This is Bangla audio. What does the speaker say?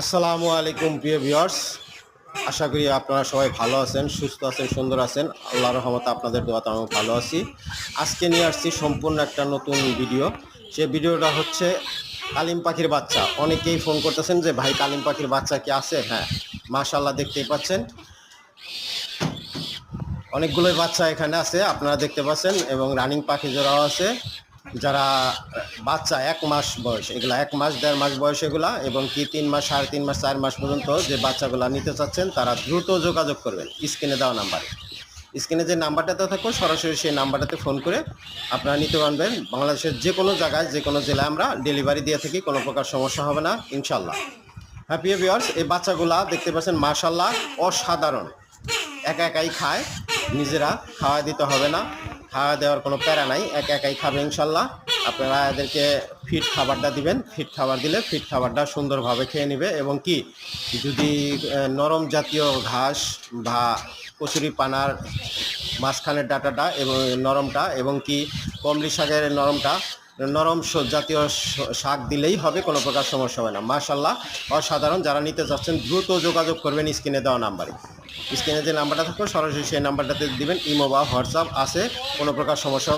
আসসালামু আলাইকুম, প্রিয় ভিউয়ার্স। আশা করি আপনারা সবাই ভালো আছেন, সুস্থ আছেন, সুন্দর আছেন। আল্লাহর রহমতে আপনাদের দোয়াতে আমি ভালো আছি। আজকে নিয়ে আসছি সম্পূর্ণ একটা নতুন ভিডিও। সে ভিডিওটা হচ্ছে কালিম পাখির বাচ্চা। অনেকেই ফোন করতেছেন যে, ভাই, কালিম পাখির বাচ্চা কি আছে? হ্যাঁ মাশাল্লাহ দেখতেই পাচ্ছেন। অনেকগুলোই বাচ্চা এখানে আছে, আপনারা দেখতে পাচ্ছেন, এবং রানিং পাখি জোড়াও আছে। যারা বাচ্চা এক মাস বয়স, এগুলা এক মাস, দেড় মাস বয়স এগুলা এবং কি তিন মাস, সাড়ে তিন মাস, চার মাস পর্যন্ত যে বাচ্চাগুলা নিতে চাচ্ছেন, তারা দ্রুত যোগাযোগ করবেন স্ক্রিনে দেওয়া নাম্বারে। স্ক্রিনে যে নাম্বারটাতে থাকো সরাসরি সেই নাম্বারটাতে ফোন করে আপনারা নিতে পারবেন। বাংলাদেশের যে কোনো জায়গায় যে কোনো জেলায় আমরা ডেলিভারি দিয়ে থাকি, কোনো প্রকার সমস্যা হবে না ইনশাল্লাহ হ্যাপি ভিউয়ার্স, এই বাচ্চাগুলা দেখতে পাচ্ছেন মাশাল্লাহ অসাধারণ। একা একাই খায়, নিজেরা খাওয়া দিতে হবে না। খাওয়া দেওয়ার কোনো প্যারা নাই, একা একাই খাবে ইনশাল্লাহ। আপনারা এদেরকে ফিট খাবারটা দিবেন ফিট খাবার দিলে ফিট খাবারটা সুন্দরভাবে খেয়ে নেবে এবং কি, যদি নরম জাতীয় ঘাস বা কচুরি পানার মাঝখানের ডাটাটা এবং নরমটা এবং কি, কমলি শাকের নরমটা, নরম জাতীয় শাক দিলেই হবে, কোনো প্রকার সমস্যা হবে না। মাশাল্লাহ, অসাধারণ, যারা নিতে চাচ্ছেন দ্রুত যোগাযোগ করবেন স্ক্রিনে দেওয়া নাম্বারে। স্ক্রিনে যে নাম্বারটা থাকবে, সরাসরি সেই নাম্বারটাতে দিবেন, ইমো বা হোয়াটসঅ্যাপ আছে, কোনো প্রকার সমস্যা